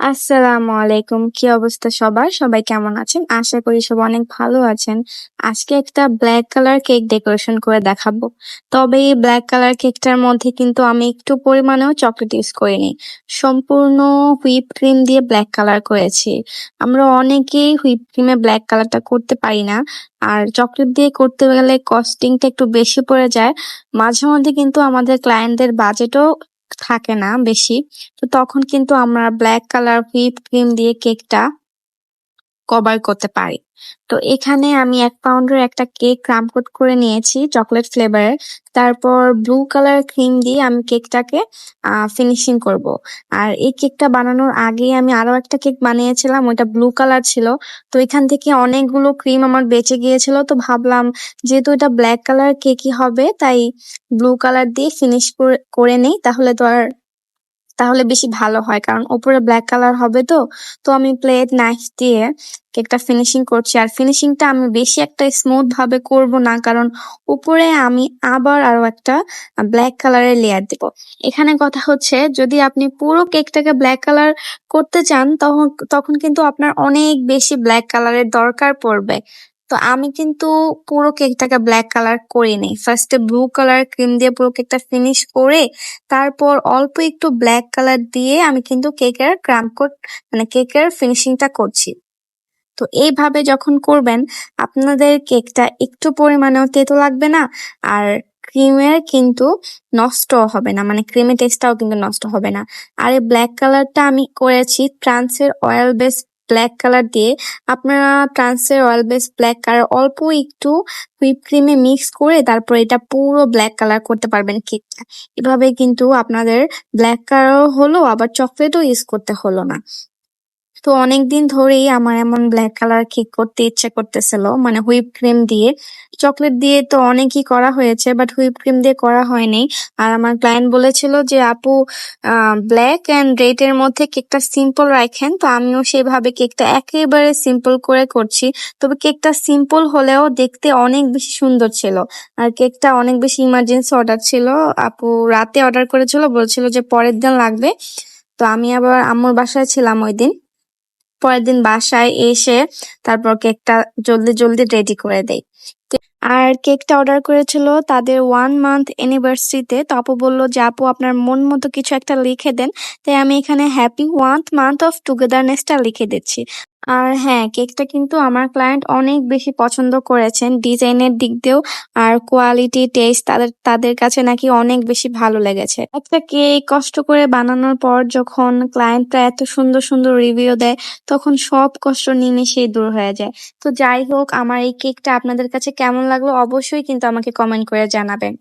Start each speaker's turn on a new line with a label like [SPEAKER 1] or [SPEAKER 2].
[SPEAKER 1] আসসালামু আলাইকুম। কি অবস্থা সবার? সবাই কেমন আছেন? আশা করি সব অনেক ভালো আছেন। আজকে একটা ব্ল্যাক কালার কেক ডেকোরেশন করে দেখাবো। তবে এই ব্ল্যাক কালার কেকটার মধ্যে কিন্তু আমি একটু পরিমাণেও চকলেট ইউজ করিনি। সম্পূর্ণ হুইপ ক্রিম দিয়ে ব্ল্যাক কালার করেছি। আমরা অনেকেই হুইপ ক্রিমে ব্ল্যাক কালারটা করতে পারি না। আর চকলেট দিয়ে করতে গেলে কস্টিংটা একটু বেশি পড়ে যায়। মাঝে মধ্যে কিন্তু আমাদের ক্লায়েন্টদের বাজেটও থাকে না বেশি। তো তখন কিন্তু আমরা ব্ল্যাক কালার হুইপ ক্রিম দিয়ে কেকটা কভার করতে পারি। তো এখানে আমি এক পাউন্ডের একটা কেক কোট করে নিয়েছি, চকলেট ফ্লেভারের তারপর ব্লু কালার ক্রিম দিয়ে আমি কেকটাকে ফিনিশিং করব। আর এই কেকটা বানানোর আগে আমি আরও একটা কেক বানিয়েছিলাম, ওইটা ব্লু কালার ছিল। তো এখান থেকে অনেকগুলো ক্রিম আমার বেঁচে গিয়েছিল। তো ভাবলাম, যেহেতু এটা ব্ল্যাক কালার কেকই হবে, তাই ব্লু কালার দিয়ে ফিনিশ করে নেই, তাহলে তো আর তাহলে বেশি ভালো হয়, কারণ ওপরে ব্ল্যাক কালার হবে তো। তো আমি প্লেট নাইফ দিয়ে কেকটা ফিনিশিং করছি। আর ফিনিশিংটা আমি বেশি একটা স্মুথ ভাবে করব না, কারণ উপরে আমি আবার আরও একটা ব্ল্যাক কালারের লেয়ার দেব। এখানে কথা হচ্ছে, যদি আপনি পুরো কেকটাকে ব্ল্যাক কালার করতে চান তখন তখন কিন্তু আপনার অনেক বেশি ব্ল্যাক কালারের দরকার পড়বে। তো আমি কিন্তু পুরো কেকটাকে ব্ল্যাক কালার করিনি ফার্স্টে ব্লু কালার ক্রিম দিয়ে পুরো কেকটা ফিনিশ করে, তারপর অল্প একটু ব্ল্যাক কালার দিয়ে আমি কিন্তু কেকের ক্রাম কোট মানে কেকের ফিনিশিংটা করছি। তো এইভাবে যখন করবেন, আপনাদের কেকটা একটু পরিমাণেও তেতো লাগবে না, আর ক্রিমের কিন্তু নষ্ট হবে না মানে ক্রিমের টেস্টটাও কিন্তু নষ্ট হবে না। আর এই ব্ল্যাক কালারটা আমি করেছি ট্রান্সের অয়েল বেস ব্ল্যাক কালার দিয়ে আপনারা ট্রান্সের অয়েল বেস ব্ল্যাক কালার অল্প একটু হুইপ ক্রিমে মিক্স করে তারপর এটা পুরো ব্ল্যাক কালার করতে পারবেন কেকটা এভাবে কিন্তু আপনাদের ব্ল্যাক কালার হলো, আবার চকলেটও ইউজ করতে হলো না। তো অনেকদিন ধরেই আমার এমন ব্ল্যাক কালার কেক করতে ইচ্ছে করতেছিল মানে হুইপ ক্রিম দিয়ে। চকলেট দিয়ে তো অনেকই করা হয়েছে বাট হুইপ ক্রিম দিয়ে করা হয়নি। আর আমার ক্লায়েন্ট বলেছিল যে, আপু ব্ল্যাক অ্যান্ড রেড এর মধ্যে কেকটা সিম্পল রাখেন। তো আমিও সেভাবে কেকটা একেবারে সিম্পল করে করছি। তবে কেকটা সিম্পল হলেও দেখতে অনেক বেশি সুন্দর ছিল। আর কেকটা অনেক বেশি ইমার্জেন্সি অর্ডার ছিল। আপু রাতে অর্ডার করেছিল, বলছিল যে পরের দিন লাগবে। তো আমি আবার আম্মুর বাসায় ছিলাম ওই দিন। পরের দিন বাসায় এসে তারপর কেকটা জলদি জলদি রেডি করে দেয়। আর কেকটা অর্ডার করেছিল তাদের ওয়ান মান্থ অ্যানিভার্সারিতে তো। আপু বলল যে, আপু, আপনার মন মতো কিছু একটা লিখে দেন। তাই আমি এখানে হ্যাপি ওয়ান মান্থ অফ টুগেদারনেসটা লিখে দিচ্ছি। আর হ্যাঁ কেকটা কিন্তু আমার ক্লায়েন্ট অনেক বেশি পছন্দ করেছেন। ডিজাইনের দিক দিয়েও আর কোয়ালিটি টেস্ট তাদের তাদের কাছে নাকি অনেক বেশি ভালো লেগেছে। একটা কেক কষ্ট করে বানানোর পর যখন ক্লায়েন্টরা এত সুন্দর সুন্দর রিভিউ দেয়, তখন সব কষ্ট নিমেষেই দূর হয়ে যায়। তো যাই হোক, আমার এই কেকটা আপনাদের কাছে কেমন লাগল অবশ্যই কিন্তু আমাকে কমেন্ট করে জানাবেন।